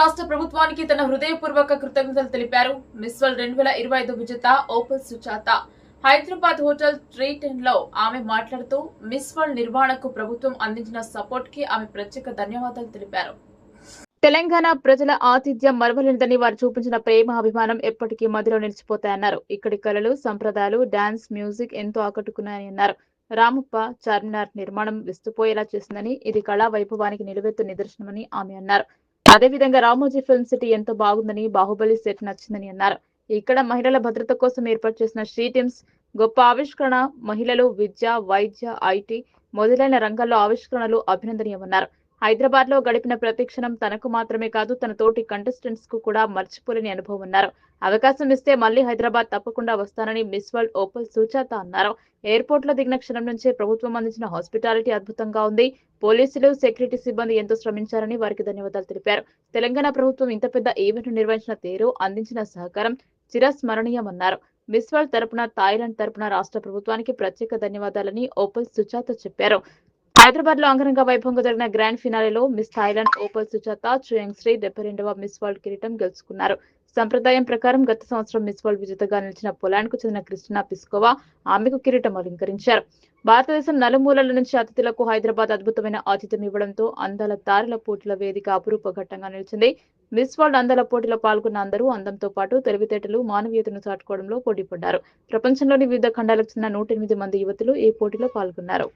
వారికి తన హృదయపూర్వక కృతజ్ఞతలు తెలిపారు. మిస్ రెండు వేల ఇరవై ఐదు విజేత ఓపల్ సుచాత హైదరాబాద్ హోటల్ ట్రీ టెన్లో ఆమె మాట్లాడుతూ మిస్ నిర్వహణకు ప్రభుత్వం అందించిన సపోర్ట్కి ఆమె ప్రత్యేక ధన్యవాదాలు తెలిపారు. తెలంగాణ ప్రజల ఆతిథ్యం మరవలేనిదని వారు చూపించిన ప్రేమ అభిమానం ఎప్పటికీ మదిలో నిలిచిపోతాయన్నారు. ఇక్కడి కళలు సంప్రదాయాలు డాన్స్ మ్యూజిక్ ఎంతో ఆకట్టుకున్నాయని అన్నారు. రామప్ప చార్మినార్ నిర్మాణం విస్తుపోయేలా చేసిందని ఇది కళా వైభవానికి నిలువెత్తు నిదర్శనమని ఆమె అన్నారు. అదేవిధంగా రామోజీ ఫిల్మ్ సిటీ ఎంతో బాగుందని బాహుబలి సెట్ నచ్చిందని అన్నారు. ఇక్కడ మహిళల భద్రత కోసం ఏర్పాటు చేసిన షీ టీమ్స్ గొప్ప ఆవిష్కరణ మహిళలు విద్య వైద్య ఐటీ మొదలైన రంగాల్లో ఆవిష్కరణలు అభినందనీయమన్నారు. హైదరాబాద్లో గడిపిన ప్రతి క్షణం తనకు మాత్రమే కాదు తన తోటి కంటెస్టెంట్స్కు కూడా మర్చిపోలేని అనుభవం అన్నారు అవకాశం ఇస్తే మళ్ళీ హైదరాబాద్ తప్పకుండా వస్తానని మిస్ వరల్డ్ ఓపల్ సుచాత అన్నారు. ఎయిర్పోర్ట్లో దిగిన క్షణం నుంచే ప్రభుత్వం అందించిన హాస్పిటాలిటీ అద్భుతంగా ఉంది. పోలీసులు సెక్యూరిటీ సిబ్బంది ఎంతో శ్రమించారని వారికి ధన్యవాదాలు తెలిపారు. తెలంగాణ ప్రభుత్వం ఇంత పెద్ద ఈవెంట్ నిర్వహించిన తీరు అందించిన సహకారం చిరస్మరణీయమన్నారు. మిస్ వరల్డ్ తరపున థాయిలాండ్ తరపున రాష్ట్ర ప్రభుత్వానికి ప్రత్యేక ధన్యవాదాలని ఓపల్ సుచాత చెప్పారు. హైదరాబాద్లో అంగరంగ వైభవంగా జరిగిన grand ఫినాలేలో Miss Thailand Opal Suchata Chuangsri డెబ్బై రెండవ మిస్ వరల్డ్ కిరీటం గెలుచుకున్నారు. సంప్రదాయం ప్రకారం గత సంవత్సరం మిస్ వరల్డ్ విజేతగా నిలిచిన పోలాండ్కు చెందిన క్రిస్టినా పిస్కోవా ఆమెకు కిరీటం అలంకరించారు. భారతదేశం నలుమూలల నుంచి అతిథులకు హైదరాబాద్ అద్భుతమైన ఆతిథ్యం ఇవ్వడంతో అందాల తారల పోటీల వేదిక అపురూప ఘట్టంగా నిలిచింది. మిస్ వరల్డ్ అందాల పోటీలో పాల్గొన్న అందరూ అందంతో పాటు తెలివితేటలు మానవీయతను చాటుకోవడంలో పోటీపడ్డారు. ప్రపంచంలోని వివిధ ఖండాలకు చెందిన నూట ఎనిమిది మంది యువతులు ఈ పోటీలో పాల్గొన్నారు.